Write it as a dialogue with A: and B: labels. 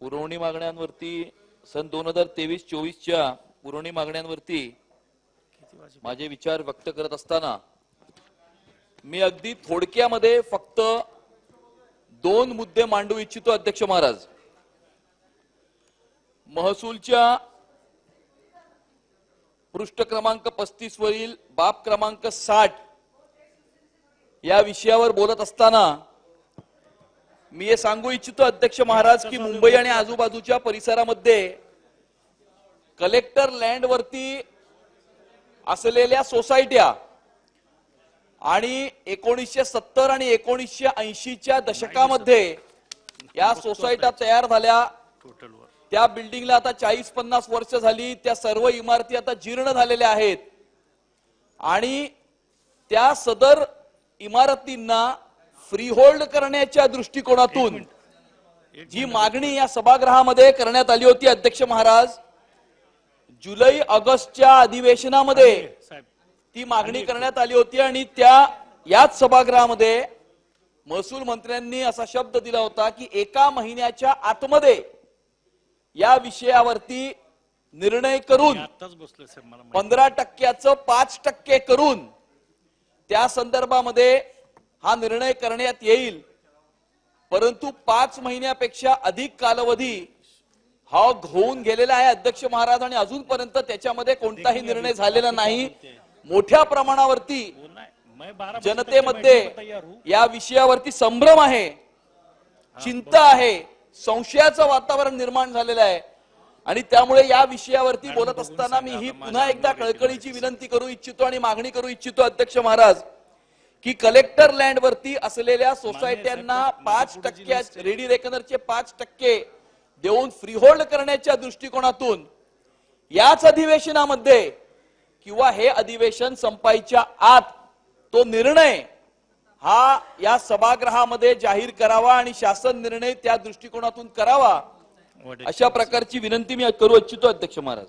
A: पुरवणी मागण्यांवरती सन दोन हजार तेवीस चोवीसच्या पुरवणी मागण्यांवरती माझे विचार व्यक्त करत असताना मी अगदी थोडक्यामध्ये फक्त दोन मुद्दे मांडू इच्छितो अध्यक्ष महाराज. महसूलच्या पृष्ठ क्रमांक पस्तीस वरील बाब क्रमांक साठ या विषयावर बोलत असताना मी हे सांगू इच्छितो अध्यक्ष महाराज की मुंबई आणि आजूबाजूच्या परिसरामध्ये कलेक्टर लँड वरती असलेल्या सोसायट्या आणि एकोणीसशे सत्तर आणि एकोणीसशे ऐंशीच्या दशकामध्ये या सोसायट्या तयार झाल्या. त्या बिल्डिंगला आता चाळीस पन्नास वर्ष झाली. त्या सर्व इमारती आता जीर्ण झालेल्या आहेत. आणि त्या सदर इमारतींना फ्रीहोल्ड करण्याच्या दृष्टिकोनातून जी मागणी या सभागृहामध्ये करण्यात आली होती अध्यक्ष महाराज जुलै ऑगस्टच्या अधिवेशनामध्ये ती मागणी करण्यात आली होती आणि त्या याच सभागृहामध्ये महसूल मंत्र्यांनी असा शब्द दिला होता की एका महिन्याच्या आतमध्ये या विषयावरती निर्णय करून. पंधरा टक्क्याचं पाच टक्के करून त्या संदर्भामध्ये हा निर्णय करण्यात येईल. परंतु पाच महिन्यापेक्षा अधिक कालावधी हा होऊन गेलेला आहे अध्यक्ष महाराज आणि अजूनपर्यंत त्याच्यामध्ये कोणताही निर्णय झालेला नाही. मोठ्या प्रमाणावरती
B: के
A: जनतेमध्ये
B: हूं.
A: या विषयावरती संभ्रम आहे. चिंता आहे. संशयाचं वातावरण निर्माण झालेलं आहे. आणि त्यामुळे या विषयावरती बोलत असताना मी ही पुन्हा एकदा कळकळीची विनंती करू इच्छितो आणि मागणी करू इच्छितो अध्यक्ष महाराज. की कलेक्टर लँड वरती असलेल्या सोसायट्यांना पाच टक्क्या रेडी रेकनरचे पाच टक्के देऊन फ्रीहोल्ड करण्याच्या दृष्टिकोनातून याच अधिवेशनामध्ये किंवा हे अधिवेशन संपायच्या आत तो निर्णय हा या सभागृहामध्ये जाहीर करावा आणि शासन निर्णय त्या दृष्टिकोनातून करावा अशा प्रकारची विनंती मी करू इच्छितो अध्यक्ष महाराज.